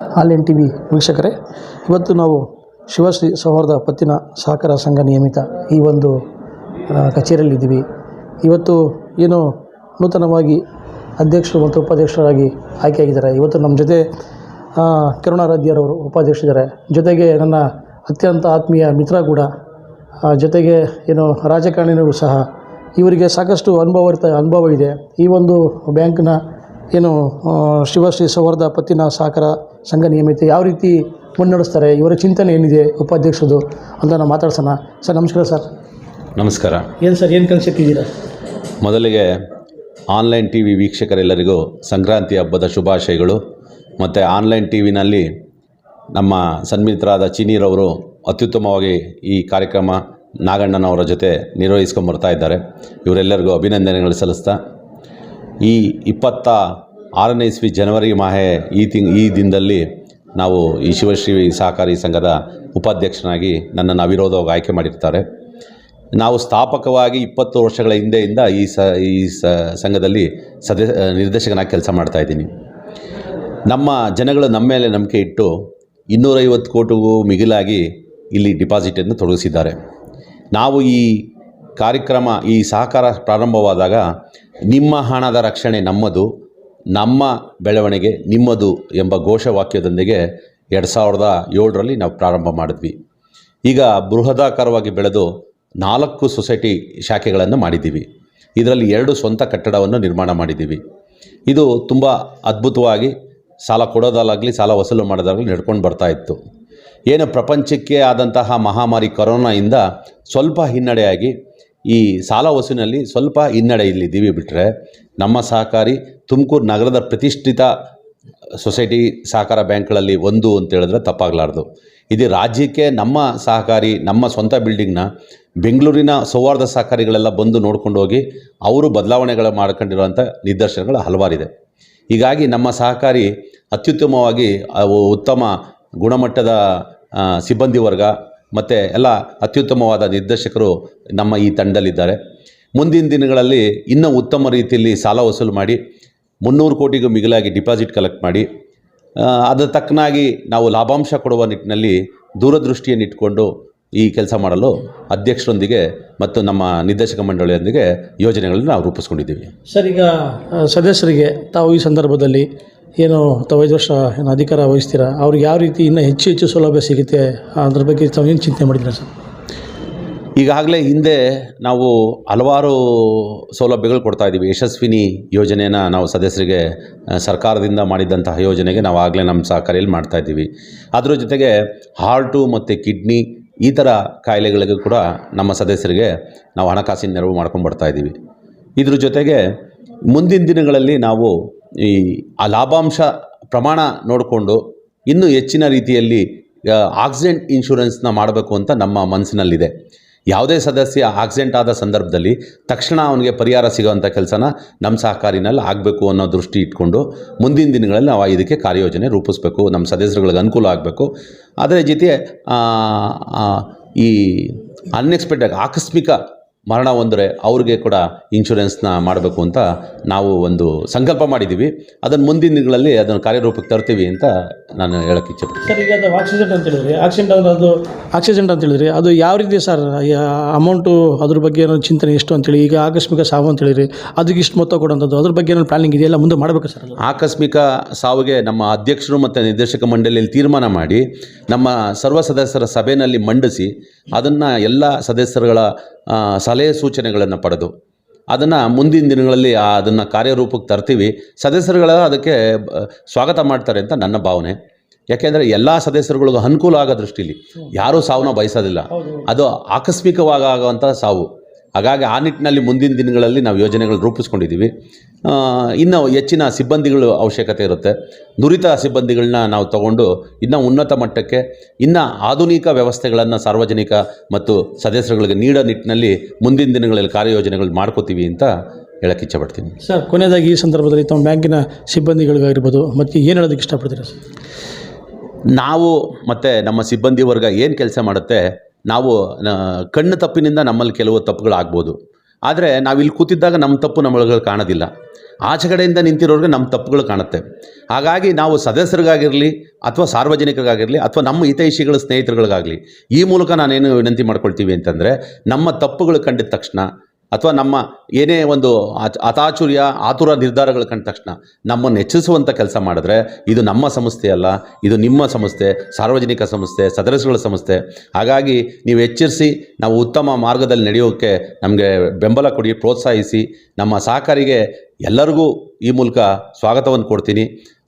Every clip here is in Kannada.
ಆಲ್ ಎನ್ ಟಿ ವಿ ವೀಕ್ಷಕರೇ, ಇವತ್ತು ನಾವು ಶಿವಶ್ರೀ ಸೌಹಾರ್ದ ಪತ್ತಿನ ಸಹಕಾರ ಸಂಘ ನಿಯಮಿತ ಈ ಒಂದು ಕಚೇರಿಯಲ್ಲಿದ್ದೀವಿ. ಇವತ್ತು ಏನು ನೂತನವಾಗಿ ಅಧ್ಯಕ್ಷರು ಮತ್ತು ಉಪಾಧ್ಯಕ್ಷರಾಗಿ ಆಯ್ಕೆಯಾಗಿದ್ದಾರೆ. ಇವತ್ತು ನಮ್ಮ ಜೊತೆ ಕರುಣಾರಾಧ್ಯರವರು ಉಪಾಧ್ಯಕ್ಷರಿದ್ದಾರೆ. ಜೊತೆಗೆ ನನ್ನ ಅತ್ಯಂತ ಆತ್ಮೀಯ ಮಿತ್ರ ಕೂಡ ಜೊತೆಗೆ ಏನು ರಾಜಕಾರಣಿನೂ ಸಹ. ಇವರಿಗೆ ಸಾಕಷ್ಟು ಅನುಭವ ಇರ್ತ ಅನುಭವ ಇದೆ ಈ ಒಂದು ಬ್ಯಾಂಕ್ನ ಏನು ಶಿವಶ್ರೀ ಸೌಹಾರ್ದ ಪತ್ತಿನ ಸಹಕಾರ ಸಂಘ ನಿಯಮಿತ ಯಾವ ರೀತಿ ಮುನ್ನಡೆಸ್ತಾರೆ? ಇವರ ಚಿಂತನೆ ಏನಿದೆ? ಉಪಾಧ್ಯಕ್ಷದು ಅಂತ ನಾವು ಮಾತಾಡ್ಸೋಣ. ಸರ್ ನಮಸ್ಕಾರ ಸರ್. ನಮಸ್ಕಾರ. ಏನು ಸರ್ ಏನು ಕನ್ಸಿಟ್ಟಿದ್ದೀರಾ ಮೊದಲಿಗೆ ಆನ್ಲೈನ್ ಟಿ ವಿ ವೀಕ್ಷಕರೆಲ್ಲರಿಗೂ ಸಂಕ್ರಾಂತಿ ಹಬ್ಬದ ಶುಭಾಶಯಗಳು. ಮತ್ತು ಆನ್ಲೈನ್ ಟಿ ವಿನಲ್ಲಿ ನಮ್ಮ ಸನ್ಮಿತ್ರರಾದ ಚೀನೀರವರು ಅತ್ಯುತ್ತಮವಾಗಿ ಈ ಕಾರ್ಯಕ್ರಮ ನಾಗಣ್ಣನವರ ಜೊತೆ ನಿರ್ವಹಿಸ್ಕೊಂಬರ್ತಾ ಇದ್ದಾರೆ. ಇವರೆಲ್ಲರಿಗೂ ಅಭಿನಂದನೆಗಳು ಸಲ್ಲಿಸ್ತಾ ಈ ಇಪ್ಪತ್ತ ಆರನೇ ಇಸ್ವಿ ಜನವರಿ ಮಾಹೆ ಈ ತಿಂಗ್, ಈ ದಿನದಲ್ಲಿ ನಾವು ಈ ಶಿವಶ್ರೀ ಸಹಕಾರಿ ಸಂಘದ ಉಪಾಧ್ಯಕ್ಷನಾಗಿ ನನ್ನನ್ನು ಅವಿರೋಧವಾಗಿ ಆಯ್ಕೆ ಮಾಡಿರ್ತಾರೆ. ನಾವು ಸ್ಥಾಪಕವಾಗಿ ಇಪ್ಪತ್ತು ವರ್ಷಗಳ ಹಿಂದೆಯಿಂದ ಈ ಸ, ಈ ಸಂಘದಲ್ಲಿ ಸದಸ್ಯ ನಿರ್ದೇಶಕನಾಗಿ ಕೆಲಸ ಮಾಡ್ತಾಯಿದ್ದೀನಿ ನಮ್ಮ ಜನಗಳು ನಮ್ಮ ಮೇಲೆ ನಂಬಿಕೆ ಇಟ್ಟು ಇನ್ನೂರೈವತ್ತು ಕೋಟಿಗೂ ಮಿಗಿಲಾಗಿ ಇಲ್ಲಿ ಡಿಪಾಸಿಟನ್ನು ತೊಡಗಿಸಿದ್ದಾರೆ. ನಾವು ಈ ಕಾರ್ಯಕ್ರಮ, ಈ ಸಹಕಾರ ಪ್ರಾರಂಭವಾದಾಗ ನಿಮ್ಮ ಹಣದ ರಕ್ಷಣೆ ನಮ್ಮದು, ನಮ್ಮ ಬೆಳವಣಿಗೆ ನಿಮ್ಮದು ಎಂಬ ಘೋಷವಾಕ್ಯದೊಂದಿಗೆ ಎರಡು ಸಾವಿರದ ಏಳರಲ್ಲಿ ನಾವು ಪ್ರಾರಂಭ ಮಾಡಿದ್ವಿ. ಈಗ ಬೃಹದಾಕಾರವಾಗಿ ಬೆಳೆದು ನಾಲ್ಕು ಸೊಸೈಟಿ ಶಾಖೆಗಳನ್ನು ಮಾಡಿದ್ದೀವಿ. ಇದರಲ್ಲಿ ಎರಡು ಸ್ವಂತ ಕಟ್ಟಡವನ್ನು ನಿರ್ಮಾಣ ಮಾಡಿದ್ದೀವಿ. ಇದು ತುಂಬ ಅದ್ಭುತವಾಗಿ ಸಾಲ ಕೊಡೋದಾಗಲಿ, ಸಾಲ ವಸೂಲು ಮಾಡೋದಾಗಲಿ ನಡ್ಕೊಂಡು ಬರ್ತಾ ಇತ್ತು. ಏನು ಪ್ರಪಂಚಕ್ಕೆ ಆದಂತಹ ಮಹಾಮಾರಿ ಕೊರೋನಾಯಿಂದ ಸ್ವಲ್ಪ ಹಿನ್ನಡೆಯಾಗಿ ಈ ಸಾಲ ವಸೂಲಿನಲ್ಲಿ ಸ್ವಲ್ಪ ಹಿನ್ನಡೆ ಇಲ್ಲಿದ್ದೀವಿ ಬಿಟ್ಟರೆ ನಮ್ಮ ಸಹಕಾರಿ ತುಮಕೂರು ನಗರದ ಪ್ರತಿಷ್ಠಿತ ಸೊಸೈಟಿ ಸಹಕಾರ ಬ್ಯಾಂಕ್ಗಳಲ್ಲಿ ಒಂದು ಅಂತ ಹೇಳಿದ್ರೆ ತಪ್ಪಾಗಲಾರ್ದು. ಇದು ರಾಜ್ಯಕ್ಕೆ ನಮ್ಮ ಸಹಕಾರಿ, ನಮ್ಮ ಸ್ವಂತ ಬಿಲ್ಡಿಂಗ್ನ ಬೆಂಗಳೂರಿನ ಸೌಹಾರ್ದ ಸಹಕಾರಿಗಳೆಲ್ಲ ಬಂದು ನೋಡ್ಕೊಂಡು ಹೋಗಿ ಅವರು ಬದಲಾವಣೆಗಳು ಮಾಡ್ಕೊಂಡಿರುವಂಥ ನಿದರ್ಶನಗಳು ಹಲವಾರಿದೆ. ಹೀಗಾಗಿ ನಮ್ಮ ಸಹಕಾರಿ ಅತ್ಯುತ್ತಮವಾಗಿ ಉತ್ತಮ ಗುಣಮಟ್ಟದ ಸಿಬ್ಬಂದಿ ವರ್ಗ ಮತ್ತು ಎಲ್ಲ ಅತ್ಯುತ್ತಮವಾದ ನಿರ್ದೇಶಕರು ನಮ್ಮ ಈ ತಂಡದಲ್ಲಿದ್ದಾರೆ. ಮುಂದಿನ ದಿನಗಳಲ್ಲಿ ಇನ್ನೂ ಉತ್ತಮ ರೀತಿಯಲ್ಲಿ ಸಾಲ ವಸೂಲು ಮಾಡಿ, ಮುನ್ನೂರು ಕೋಟಿಗೂ ಮಿಗಿಲಾಗಿ ಡಿಪಾಸಿಟ್ ಕಲೆಕ್ಟ್ ಮಾಡಿ ಅದರ ತಕ್ಕನಾಗಿ ನಾವು ಲಾಭಾಂಶ ಕೊಡುವ ನಿಟ್ಟಿನಲ್ಲಿ ದೂರದೃಷ್ಟಿಯನ್ನು ಇಟ್ಕೊಂಡು ಈ ಕೆಲಸ ಮಾಡಲು ಅಧ್ಯಕ್ಷರೊಂದಿಗೆ ಮತ್ತು ನಮ್ಮ ನಿರ್ದೇಶಕ ಮಂಡಳಿಯೊಂದಿಗೆ ಯೋಜನೆಗಳನ್ನು ನಾವು ರೂಪಿಸ್ಕೊಂಡಿದ್ದೀವಿ. ಸರ್, ಈಗ ಸದಸ್ಯರಿಗೆ ತಾವು ಈ ಸಂದರ್ಭದಲ್ಲಿ ಏನು ತಾವು ಐದು ವರ್ಷ ಏನು ಅಧಿಕಾರ ವಹಿಸ್ತೀರಾ? ಅವ್ರಿಗೆ ಯಾವ ರೀತಿ ಇನ್ನೂ ಹೆಚ್ಚು ಹೆಚ್ಚು ಸೌಲಭ್ಯ ಸಿಗುತ್ತೆ? ಅದ್ರ ಬಗ್ಗೆ ತಾವು ಏನು ಚಿಂತೆ ಮಾಡಿದ್ದೀರಾ ಸರ್? ಈಗಾಗಲೇ ಹಿಂದೆ ನಾವು ಹಲವಾರು ಸೌಲಭ್ಯಗಳು ಕೊಡ್ತಾ ಇದ್ದೀವಿ. ಯಶಸ್ವಿನಿ ಯೋಜನೆಯನ್ನು ನಾವು ಸದಸ್ಯರಿಗೆ ಸರ್ಕಾರದಿಂದ ಮಾಡಿದಂತಹ ಯೋಜನೆಗೆ ನಾವು ಆಗಲೇ ನಮ್ಮ ಸಹಕಾರಿಯಲ್ಲಿ ಮಾಡ್ತಾ ಇದ್ದೀವಿ. ಅದರ ಜೊತೆಗೆ ಹಾರ್ಟು ಮತ್ತು ಕಿಡ್ನಿ ಈ ಥರ ಕಾಯಿಲೆಗಳಿಗೂ ಕೂಡ ನಮ್ಮ ಸದಸ್ಯರಿಗೆ ನಾವು ಹಣಕಾಸಿನ ನೆರವು ಮಾಡ್ಕೊಂಡು ಬರ್ತಾ ಇದ್ದೀವಿ. ಇದ್ರ ಜೊತೆಗೆ ಮುಂದಿನ ದಿನಗಳಲ್ಲಿ ನಾವು ಈ ಆ ಲಾಭಾಂಶ ಪ್ರಮಾಣ ನೋಡಿಕೊಂಡು ಇನ್ನೂ ಹೆಚ್ಚಿನ ರೀತಿಯಲ್ಲಿ ಆಕ್ಸಿಡೆಂಟ್ ಇನ್ಶೂರೆನ್ಸ್ನ ಮಾಡಬೇಕು ಅಂತ ನಮ್ಮ ಮನಸ್ಸಿನಲ್ಲಿದೆ. ಯಾವುದೇ ಸದಸ್ಯ ಆಕ್ಸಿಡೆಂಟ್ ಆದ ಸಂದರ್ಭದಲ್ಲಿ ತಕ್ಷಣ ಅವನಿಗೆ ಪರಿಹಾರ ಸಿಗೋವಂಥ ಕೆಲಸನ ನಮ್ಮ ಸಹಕಾರಿನಲ್ಲಿ ಆಗಬೇಕು ಅನ್ನೋ ದೃಷ್ಟಿ ಇಟ್ಕೊಂಡು ಮುಂದಿನ ದಿನಗಳಲ್ಲಿ ನಾವು ಇದಕ್ಕೆ ಕಾರ್ಯೋಜನೆ ರೂಪಿಸಬೇಕು, ನಮ್ಮ ಸದಸ್ಯರುಗಳಿಗೆ ಅನುಕೂಲ ಆಗಬೇಕು. ಅದರ ಜೊತೆ ಈ ಅನ್ಎಕ್ಸ್ಪೆಕ್ಟೆಡ್ ಆಕಸ್ಮಿಕ ಮರಣ ಹೊಂದರೆ ಅವ್ರಿಗೆ ಕೂಡ ಇನ್ಶೂರೆನ್ಸ್ನ ಮಾಡಬೇಕು ಅಂತ ನಾವು ಒಂದು ಸಂಕಲ್ಪ ಮಾಡಿದ್ದೀವಿ. ಅದನ್ನು ಮುಂದಿನ ದಿನಗಳಲ್ಲಿ ಅದನ್ನು ಕಾರ್ಯರೂಪಕ್ಕೆ ತರ್ತೀವಿ ಅಂತ ನಾನು ಹೇಳೋಕ್ಕೆ ಇಚ್ಛೆಪಡ್ತೀನಿ. ಸರ್ ಈಗ ಅದು ಆಕ್ಸಿಡೆಂಟ್ ಅಂತ ಹೇಳಿದ್ರಿ. ಆಕ್ಸಿಡೆಂಟ್ ಅಂದ್ರೆ ಅದು ಆಕ್ಸಿಡೆಂಟ್ ಅಂತ ಹೇಳಿದ್ರಿ. ಅದು ಯಾವ ರೀತಿ ಸರ್ ಅಮೌಂಟು ಅದ್ರ ಬಗ್ಗೆ ಏನೋ ಚಿಂತನೆ ಎಷ್ಟು ಅಂತೇಳಿ ಈಗ ಆಕಸ್ಮಿಕ ಸಾವು ಅಂತ ಹೇಳಿದ್ರಿ. ಅದಕ್ಕೆ ಇಷ್ಟು ಮೊತ್ತ ಕೊಡೋಂಥದ್ದು ಅದ್ರ ಬಗ್ಗೆ ಏನೋ ಪ್ಲಾನಿಂಗ್ ಇದೆಯಲ್ಲ ಮುಂದೆ ಮಾಡಬೇಕು ಸರ್ ಆಕಸ್ಮಿಕ ಸಾವಿಗೆ ನಮ್ಮ ಅಧ್ಯಕ್ಷರು ಮತ್ತು ನಿರ್ದೇಶಕ ಮಂಡಳಿಯಲ್ಲಿ ತೀರ್ಮಾನ ಮಾಡಿ ನಮ್ಮ ಸರ್ವ ಸದಸ್ಯರ ಸಭೆಯಲ್ಲಿ ಮಂಡಿಸಿ ಅದನ್ನು ಎಲ್ಲ ಸದಸ್ಯರುಗಳ ಸಲಹೆ ಸೂಚನೆಗಳನ್ನು ಪಡೆದು ಅದನ್ನು ಮುಂದಿನ ದಿನಗಳಲ್ಲಿ ಅದನ್ನು ಕಾರ್ಯರೂಪಕ್ಕೆ ತರ್ತೀವಿ. ಸದಸ್ಯರುಗಳ ಅದಕ್ಕೆ ಸ್ವಾಗತ ಮಾಡ್ತಾರೆ ಅಂತ ನನ್ನ ಭಾವನೆ. ಯಾಕೆಂದರೆ ಎಲ್ಲ ಸದಸ್ಯರುಗಳಿಗೂ ಅನುಕೂಲ ಆಗೋ ದೃಷ್ಟಿಲಿ ಯಾರೂ ಸಾವನ್ನ ಬಯಸೋದಿಲ್ಲ. ಅದು ಆಕಸ್ಮಿಕವಾಗಿ ಆಗುವಂಥ ಸಾವು. ಹಾಗಾಗಿ ಆ ನಿಟ್ಟಿನಲ್ಲಿ ಮುಂದಿನ ದಿನಗಳಲ್ಲಿ ನಾವು ಯೋಜನೆಗಳು ರೂಪಿಸ್ಕೊಂಡಿದ್ದೀವಿ. ಇನ್ನು ಹೆಚ್ಚಿನ ಸಿಬ್ಬಂದಿಗಳು ಅವಶ್ಯಕತೆ ಇರುತ್ತೆ. ನುರಿತ ಸಿಬ್ಬಂದಿಗಳನ್ನ ನಾವು ತಗೊಂಡು ಇನ್ನೂ ಉನ್ನತ ಮಟ್ಟಕ್ಕೆ ಇನ್ನು ಆಧುನಿಕ ವ್ಯವಸ್ಥೆಗಳನ್ನು ಸಾರ್ವಜನಿಕ ಮತ್ತು ಸದಸ್ಯರುಗಳಿಗೆ ನೀಡೋ ನಿಟ್ಟಿನಲ್ಲಿ ಮುಂದಿನ ದಿನಗಳಲ್ಲಿ ಕಾರ್ಯಯೋಜನೆಗಳು ಮಾಡ್ಕೋತೀವಿ ಅಂತ ಹೇಳಕ್ಕೆ ಇಚ್ಛಪಡ್ತೀನಿ ಸರ್ ಕೊನೆಯದಾಗಿ ಈ ಸಂದರ್ಭದಲ್ಲಿ ತಮ್ಮ ಬ್ಯಾಂಕಿನ ಸಿಬ್ಬಂದಿಗಳಿಗಾಗಿರ್ಬೋದು ಮತ್ತು ಏನು ಹೇಳೋದಕ್ಕೆ ಇಷ್ಟಪಡ್ತೀರಾ ಸರ್? ನಾವು ಮತ್ತು ನಮ್ಮ ಸಿಬ್ಬಂದಿ ವರ್ಗ ಏನು ಕೆಲಸ ಮಾಡುತ್ತೆ ನಾವು ಕಣ್ಣು ತಪ್ಪಿನಿಂದ ನಮ್ಮಲ್ಲಿ ಕೆಲವು ತಪ್ಪುಗಳಾಗ್ಬೋದು. ಆದರೆ ನಾವು ಇಲ್ಲಿ ಕೂತಿದ್ದಾಗ ನಮ್ಮ ತಪ್ಪು ನಮ್ಮೊಳಗೆ ಕಾಣೋದಿಲ್ಲ. ಆಚೆ ಕಡೆಯಿಂದ ನಿಂತಿರೋರಿಗೆ ನಮ್ಮ ತಪ್ಪುಗಳು ಕಾಣುತ್ತೆ. ಹಾಗಾಗಿ ನಾವು ಸದಸ್ಯರಿಗಾಗಿರಲಿ ಅಥವಾ ಸಾರ್ವಜನಿಕರಿಗಾಗಿರಲಿ ಅಥವಾ ನಮ್ಮ ಹಿತೈಷಿಗಳ ಸ್ನೇಹಿತರುಗಳಿಗಾಗಲಿ ಈ ಮೂಲಕ ನಾನೇನು ವಿನಂತಿ ಮಾಡ್ಕೊಳ್ತೀವಿ ಅಂತಂದರೆ ನಮ್ಮ ತಪ್ಪುಗಳು ಕಂಡಿದ ತಕ್ಷಣ ಅಥವಾ ನಮ್ಮ ಏನೇ ಒಂದು ಅತಾಚುರ್ಯ ಆತುರ ನಿರ್ಧಾರಗಳು ಕಂಡ ತಕ್ಷಣ ನಮ್ಮನ್ನು ಹೆಚ್ಚಿಸುವಂಥ ಕೆಲಸ ಮಾಡಿದ್ರೆ ಇದು ನಮ್ಮ ಸಂಸ್ಥೆ ಅಲ್ಲ, ಇದು ನಿಮ್ಮ ಸಂಸ್ಥೆ, ಸಾರ್ವಜನಿಕ ಸಂಸ್ಥೆ ಸದಸ್ಯಗಳ ಸಂಸ್ಥೆ. ಹಾಗಾಗಿ ನೀವು ಎಚ್ಚರಿಸಿ, ನಾವು ಉತ್ತಮ ಮಾರ್ಗದಲ್ಲಿ ನಡೆಯೋಕ್ಕೆ ನಮಗೆ ಬೆಂಬಲ ಕೊಡಿ, ಪ್ರೋತ್ಸಾಹಿಸಿ. ನಮ್ಮ ಸಹಕಾರಿಗೆ ಎಲ್ಲರಿಗೂ ಈ ಮೂಲಕ ಸ್ವಾಗತವನ್ನು ಕೊಡ್ತೀನಿ.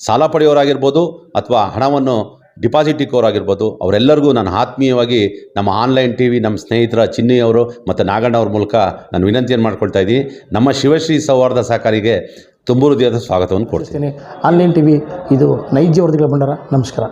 ಸಾಲ ಪಡೆಯೋರಾಗಿರ್ಬೋದು ಅಥವಾ ಹಣವನ್ನು ಡಿಪಾಸಿಟ್ ಇಕ್ಕೋರಾಗಿರ್ಬೋದು ಅವರೆಲ್ಲರಿಗೂ ನಾನು ಆತ್ಮೀಯವಾಗಿ ನಮ್ಮ ಆನ್ಲೈನ್ ಟಿ ವಿ, ನಮ್ಮ ಸ್ನೇಹಿತರ ಚಿನ್ನಿ ಅವರು ಮತ್ತು ನಾಗಣ್ಣ ಅವ್ರ ಮೂಲಕ ನಾನು ವಿನಂತಿಯನ್ನು ಮಾಡ್ಕೊಳ್ತಾ ಇದ್ದೀನಿ. ನಮ್ಮ ಶಿವಶ್ರೀ ಸೌಹಾರ್ದ ಸಹಕಾರಿಗೆ ತುಂಬ ಹೃದಯದ ಸ್ವಾಗತವನ್ನು ಕೊಡ್ತೀನಿ. ಆನ್ಲೈನ್ ಟಿ ವಿ, ಇದು ನೈಜ ವರದಿಗಳ ಭಂಡಾರ. ನಮಸ್ಕಾರ.